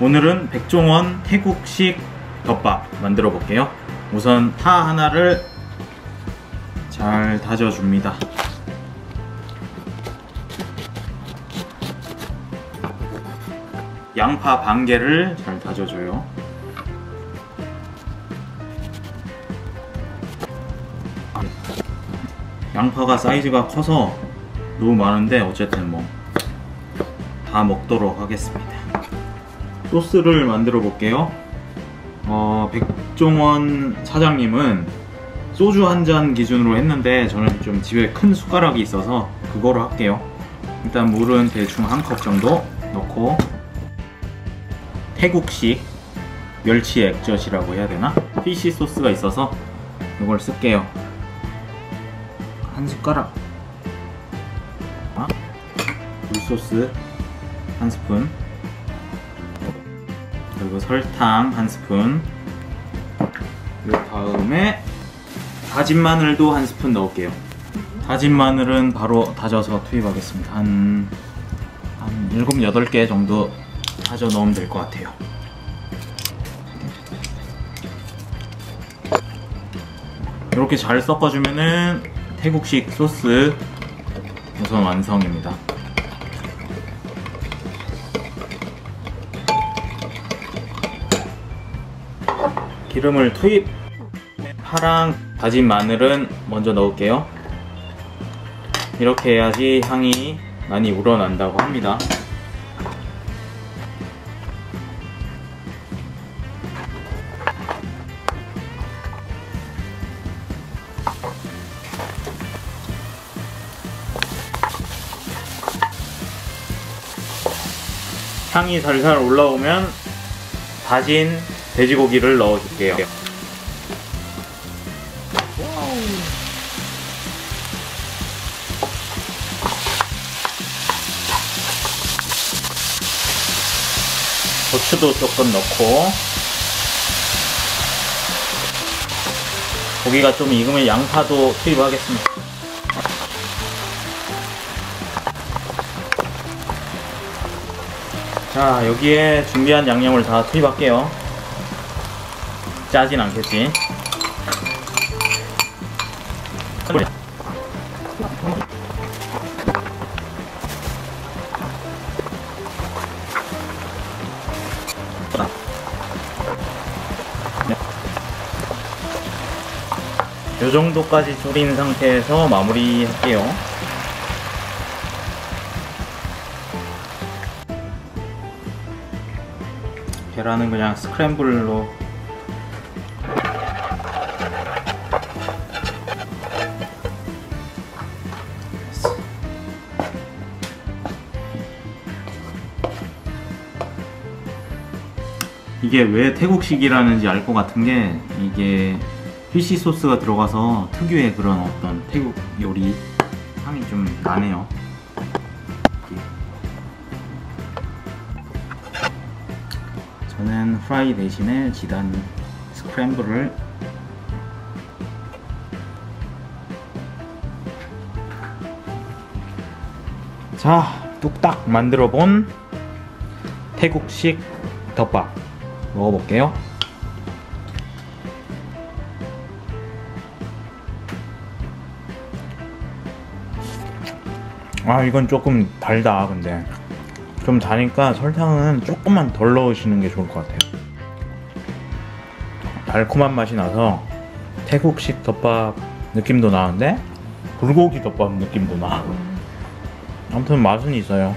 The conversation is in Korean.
오늘은 백종원 태국식 덮밥 만들어 볼게요. 우선 파 하나를 잘 다져줍니다. 양파 반 개를 잘 다져줘요. 양파가 사이즈가 커서 너무 많은데 어쨌든 뭐 다 먹도록 하겠습니다. 소스를 만들어 볼게요. 어, 백종원 사장님은 소주 한 잔 기준으로 했는데 저는 좀 집에 큰 숟가락이 있어서 그거로 할게요. 일단 물은 대충 한 컵 정도 넣고 태국식 멸치 액젓이라고 해야 되나? 피시 소스가 있어서 이걸 쓸게요. 한 숟가락 굴소스 한 스푼 그리고 설탕 한 스푼. 그 다음에 다진 마늘도 한 스푼 넣을게요. 다진 마늘은 바로 다져서 투입하겠습니다. 한, 한 7, 8개 정도 다져 넣으면 될 것 같아요. 이렇게 잘 섞어주면은 태국식 소스 우선 완성입니다 기름을 투입. 파랑 다진 마늘은 먼저 넣을게요. 이렇게 해야지 향이 많이 우러난다고 합니다. 향이 살살 올라오면 다진 돼지고기를 넣어줄게요. 고추도 조금 넣고 고기가 좀 익으면 양파도 투입하겠습니다. 자 여기에 준비한 양념을 다 투입할게요 짜진 않겠지? 요 정도까지 졸인 상태에서 마무리 할게요. 계란은 그냥 스크램블로 이게 왜 태국식이라는지 알 것 같은 게 이게 피시 소스가 들어가서 특유의 그런 어떤 태국 요리 향이 좀 나네요. 저는 프라이 대신에 지단 스크램블을 자 뚝딱 만들어 본 태국식 덮밥 먹어볼게요. 아 이건 조금 달다 근데. 좀 다니까 설탕은 조금만 덜 넣으시는 게 좋을 것 같아요. 달콤한 맛이 나서 태국식 덮밥 느낌도 나는데 불고기 덮밥 느낌도 나. 아무튼 맛은 있어요